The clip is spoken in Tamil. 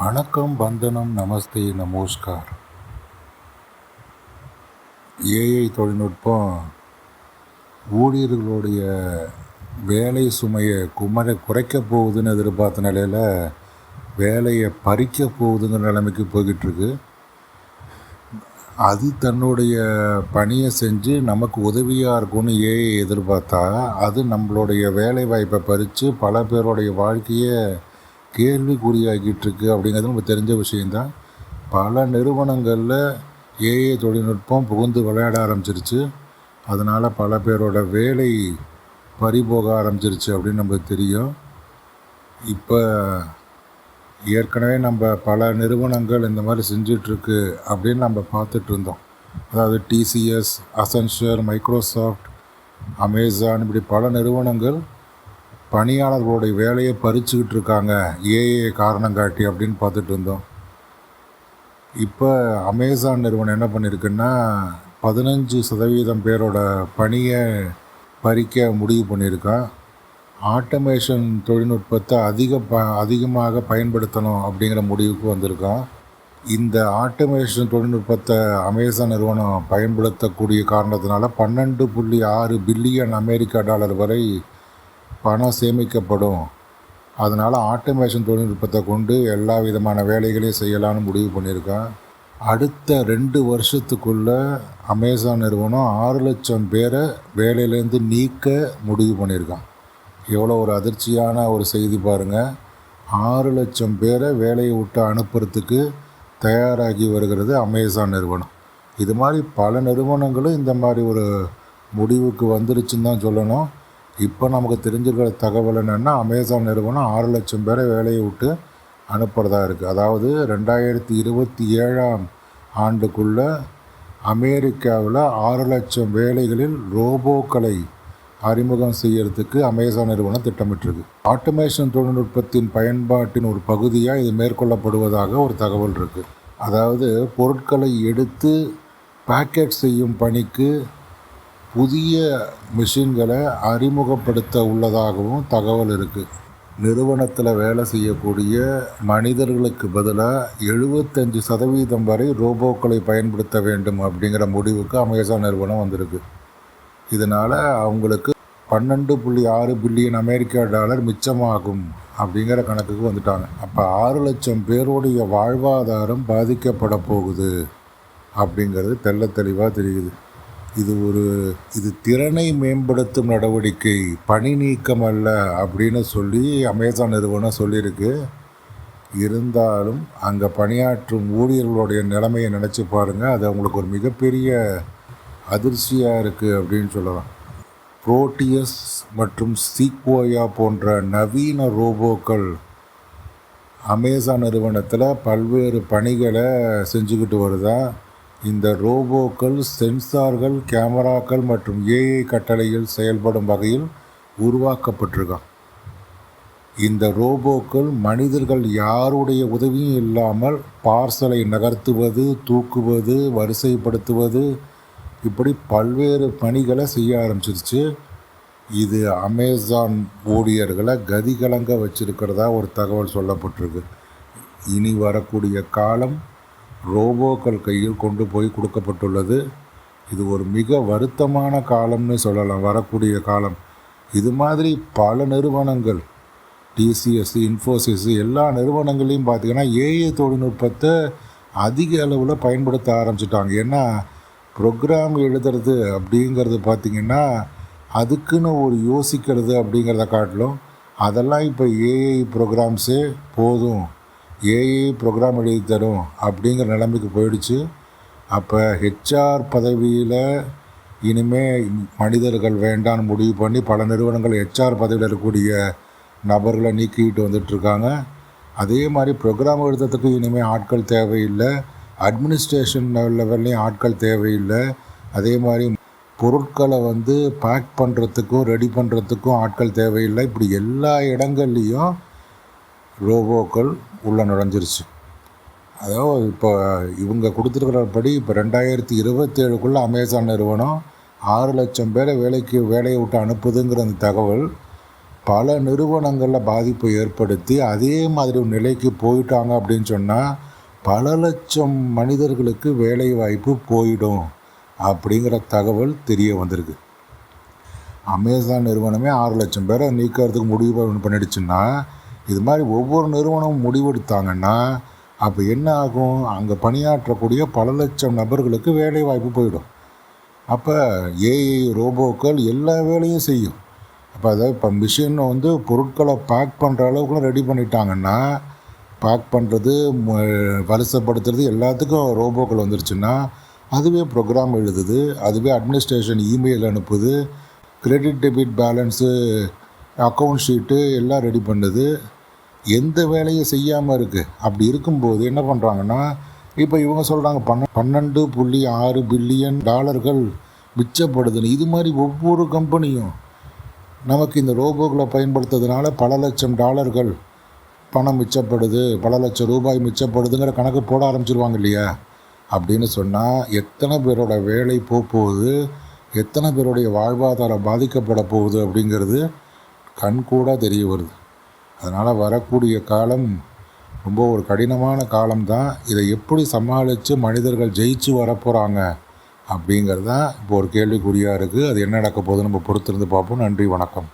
வணக்கம் வந்தனம் நமஸ்தே நமஸ்கார் ஏஐ தொழில்நுட்பம் ஊழியர்களுடைய வேலை சுமையை குமர குறைக்க போகுதுன்னு எதிர்பார்த்த நிலையில் வேலையை பறிக்க போகுதுங்கிற நிலைமைக்கு போய்கிட்டுருக்கு. அது தன்னுடைய பணியை செஞ்சு நமக்கு உதவியாக இருக்கும்னு ஏஐ எதிர்பார்த்தா அது நம்மளுடைய வேலை வாய்ப்பை பறித்து பல பேருடைய வாழ்க்கையை கேள்விக்குறியாகிட்டு இருக்குது அப்படிங்கிறது நமக்கு தெரிஞ்ச விஷயந்தான். பல நிறுவனங்களில் ஏஐ தொழில்நுட்பம் புகுந்து விளையாட ஆரம்பிச்சிருச்சு. அதனால் பல பேரோட வேலை பறிபோக ஆரம்பிச்சிருச்சு அப்படின்னு நமக்கு தெரியும். இப்போ ஏற்கனவே நம்ம பல நிறுவனங்கள் இந்த மாதிரி செஞ்சிட்ருக்கு அப்படின்னு நம்ம பார்த்துட்டு இருந்தோம் அதாவது டிசிஎஸ் அசன்ஷர் மைக்ரோசாஃப்ட் அமேசான் இப்படி பல நிறுவனங்கள் பணியாளர்களுடைய வேலையை பறிச்சுக்கிட்டு இருக்காங்க. ஏஏ காரணம் காட்டி அப்படின்னு பார்த்துட்டு இருந்தோம். இப்போ அமேசான் நிறுவனம் என்ன பண்ணியிருக்குன்னா பதினஞ்சு சதவீதம் பேரோட பணியை பறிக்க முடிவு பண்ணியிருக்கா. ஆட்டோமேஷன் தொழில்நுட்பத்தை அதிக ப அதிகமாக பயன்படுத்தணும் அப்படிங்கிற முடிவுக்கு வந்திருக்கான் இந்த ஆட்டோமேஷன் தொழில்நுட்பத்தை அமேசான் நிறுவனம் பயன்படுத்தக்கூடிய காரணத்தினால பன்னெண்டு புள்ளி ஆறு பில்லியன் அமெரிக்கா டாலர் வரை பணம் சேமிக்கப்படும். அதனால் ஆட்டோமேஷன் தொழில்நுட்பத்தை கொண்டு எல்லா விதமான வேலைகளையும் செய்யலாம்னு முடிவு பண்ணியிருக்கான். அடுத்த ரெண்டு வருஷத்துக்குள்ளே அமேசான் நிறுவனம் ஆறு லட்சம் பேரை வேலையிலேருந்து நீக்க முடிவு பண்ணியிருக்கான். எவ்வளோ ஒரு அதிர்ச்சியான ஒரு செய்தி பாருங்கள் ஆறு லட்சம் பேரை வேலையை விட்டு அனுப்புறதுக்கு தயாராகி வருகிறது அமேசான் நிறுவனம். இது மாதிரி பல நிறுவனங்களும் இந்த மாதிரி ஒரு முடிவுக்கு வந்துருச்சுன்னு தான் சொல்லணும். இப்போ நமக்கு தெரிஞ்சிருக்கிற தகவல் என்னென்னா அமேசான் நிறுவனம் ஆறு லட்சம் பேரை வேலையை விட்டு அனுப்புகிறதா இருக்குது அதாவது ரெண்டாயிரத்தி இருபத்தி ஏழாம் ஆண்டுக்குள்ளே அமெரிக்காவில் ஆறு லட்சம் வேலைகளில் ரோபோக்களை அறிமுகம் செய்யறதுக்கு அமேசான் நிறுவனம் திட்டமிட்டிருக்கு. ஆட்டோமேஷன் தொழில்நுட்பத்தின் பயன்பாட்டின் ஒரு பகுதியாக இது மேற்கொள்ளப்படுவதாக ஒரு தகவல் இருக்குது அதாவது பொருட்களை எடுத்து பேக்கெட் செய்யும் பணிக்கு புதிய மிஷின்களை அறிமுகப்படுத்த உள்ளதாகவும் தகவல் இருக்குது நிறுவனத்தில் வேலை செய்யக்கூடிய மனிதர்களுக்கு பதிலாக எழுபத்தஞ்சு சதவீதம் வரை ரோபோக்களை பயன்படுத்த வேண்டும் அப்படிங்கிற முடிவுக்கு அமேசான் நிறுவனம் வந்திருக்கு. இதனால் அவங்களுக்கு பன்னெண்டு புள்ளி ஆறு பில்லியன் அமெரிக்கா டாலர் மிச்சமாகும் அப்படிங்கிற கணக்குக்கு வந்துட்டாங்க. அப்போ ஆறு லட்சம் பேருடைய வாழ்வாதாரம் பாதிக்கப்பட போகுது அப்படிங்கிறது தெள்ள தெளிவாக தெரியுது. இது ஒரு இது திறனை மேம்படுத்தும் நடவடிக்கை பணி நீக்கம் அல்ல அப்படின்னு சொல்லி அமேசான் நிறுவனம் சொல்லியிருக்கு. இருந்தாலும் அங்கே பணியாற்றும் ஊழியர்களுடைய நிலைமையை நினச்சி பாருங்கள் அது அவங்களுக்கு ஒரு மிகப்பெரிய அதிர்ச்சியாக இருக்குது அப்படின்னு சொல்லலாம். புரோட்டியஸ் மற்றும் சீக்வோயா போன்ற நவீன ரோபோக்கள் அமேசான் நிறுவனத்தில் பல்வேறு பணிகளை செஞ்சுக்கிட்டு வருதா? இந்த ரோபோக்கள் சென்சார்கள் கேமராக்கள் மற்றும் ஏஐ கட்டளையில் செயல்படும் வகையில் உருவாக்கப்பட்டிருக்கான் இந்த ரோபோக்கள் மனிதர்கள் யாருடைய உதவியும் இல்லாமல் பார்சலை நகர்த்துவது தூக்குவது வரிசைப்படுத்துவது இப்படி பல்வேறு பணிகளை செய்ய ஆரம்பிச்சிருச்சு. இது அமேசான் ஊழியர்களை கதிகலங்க வச்சிருக்கிறதா ஒரு தகவல் சொல்லப்பட்டிருக்கு. இனி வரக்கூடிய காலம் ரோபோக்கள் கையில் கொண்டு போய் கொடுக்கப்பட்டுள்ளது. இது ஒரு மிக வருத்தமான காலம்னு சொல்லலாம். வரக்கூடிய காலம். இது மாதிரி பல நிறுவனங்கள் டிசிஎஸ் இன்ஃபோசிஸ் எல்லா நிறுவனங்களையும் பார்த்திங்கன்னா ஏஐ தொழில்நுட்பத்தை அதிக அளவில் பயன்படுத்த ஆரம்பிச்சிட்டாங்க. ஏன்னா ப்ரோக்ராம் எழுதுறது அப்படிங்கிறது பார்த்திங்கன்னா அதுக்குன்னு ஒரு யோசிக்கிறது அப்படிங்கிறத காட்டிலும் அதெல்லாம் இப்போ ஏஐ ப்ரோக்ராம்ஸே போதும். ஏஐ ப்ரோக்ராம் எழுதி தரும் அப்படிங்கிற நிலைமைக்கு போயிடுச்சு. அப்போ ஹெச்ஆர் பதவியில் இனிமேல் மனிதர்கள் வேண்டான்னு முடிவு பண்ணி பல நிறுவனங்கள் ஹெச்ஆர் பதவியில் இருக்கக்கூடிய நபர்களை நீக்கிட்டு வந்துட்டுருக்காங்க அதே மாதிரி ப்ரோக்ராம் எழுதுறதுக்கு இனிமேல் ஆட்கள் தேவையில்லை. அட்மினிஸ்ட்ரேஷன் லெவல்லையும் ஆட்கள் தேவையில்லை. அதே மாதிரி பொருட்களை வந்து பேக் பண்ணுறதுக்கும் ரெடி பண்ணுறதுக்கும் ஆட்கள் தேவையில்லை. இப்படி எல்லா இடங்கள்லேயும் ரோபோக்கள் உள்ளே நுழைஞ்சிருச்சு. அதாவது இப்போ இவங்க கொடுத்துருக்கிறபடி இப்போ ரெண்டாயிரத்தி இருபத்தேழுக்குள்ளே அமேசான் நிறுவனம் ஆறு லட்சம் பேரை வேலைக்கு வேலையை விட்டு அனுப்புதுங்கிற அந்த தகவல் பல நிறுவனங்களில் பாதிப்பை ஏற்படுத்தி அதே மாதிரி ஒரு நிலைக்கு போயிட்டாங்க அப்படின்னு சொன்னால் பல லட்சம் மனிதர்களுக்கு வேலை வாய்ப்பு போயிடும் அப்படிங்கிற தகவல் தெரிய வந்திருக்கு. அமேசான் நிறுவனமே ஆறு லட்சம் பேரை நீக்கிறதுக்கு முடிவு பண்ணிடுச்சுன்னா இது மாதிரி ஒவ்வொரு நிறுவனமும் முடிவெடுத்தாங்கன்னா அப்போ என்ன ஆகும்? அங்கே பணியாற்றக்கூடிய பல லட்சம் நபர்களுக்கு வேலை வாய்ப்பு போயிடும். அப்போ ஏஐ ரோபோக்கள் எல்லா வேலையும் செய்யும். அப்போ அதாவது இப்போ மிஷின் வந்து பொருட்களை பேக் பண்ணுற அளவுக்குலாம் ரெடி பண்ணிட்டாங்கன்னா பேக் பண்ணுறது வரிசைப்படுத்துறது எல்லாத்துக்கும் ரோபோக்கள் வந்துருச்சுன்னா அதுவே ப்ரோக்ராம் எழுதுது அதுவே administration email அனுப்புது credit debit balance account sheet எல்லாம் ரெடி பண்ணுது. எந்த வேலையும் செய்யாமல் இருக்குது அப்படி இருக்கும்போது என்ன பண்ணுறாங்கன்னா இப்போ இவங்க சொல்கிறாங்க பன்ன பன்னெண்டு புள்ளி ஆறு பில்லியன் டாலர்கள் மிச்சப்படுதுன்னு. இது மாதிரி ஒவ்வொரு கம்பெனியும் நமக்கு இந்த ரோபோக்களை பயன்படுத்துறதுனால பல லட்சம் டாலர்கள் பணம் மிச்சப்படுது பல லட்சம் ரூபாய் மிச்சப்படுதுங்கிற கணக்கு போட ஆரம்பிச்சிருவாங்க இல்லையா? அப்படின்னு சொன்னால் எத்தனை பேரோட வேலை போகுது எத்தனை பேருடைய வாழ்வாதாரம் பாதிக்கப்பட போகுது அப்படிங்கிறது கண்கூடாக தெரிய வருது. அதனால் வரக்கூடிய காலம் ரொம்ப ஒரு கடினமான காலம்தான். இதை எப்படி சமாளித்து மனிதர்கள் ஜெயிச்சு வரப்போகிறாங்க அப்படிங்கிறது தான் இப்போ ஒரு கேள்விக்குறியாக இருக்குது அது என்ன நடக்க போகுதுன்னு நம்ம பொறுத்திருந்து பார்ப்போம். நன்றி வணக்கம்.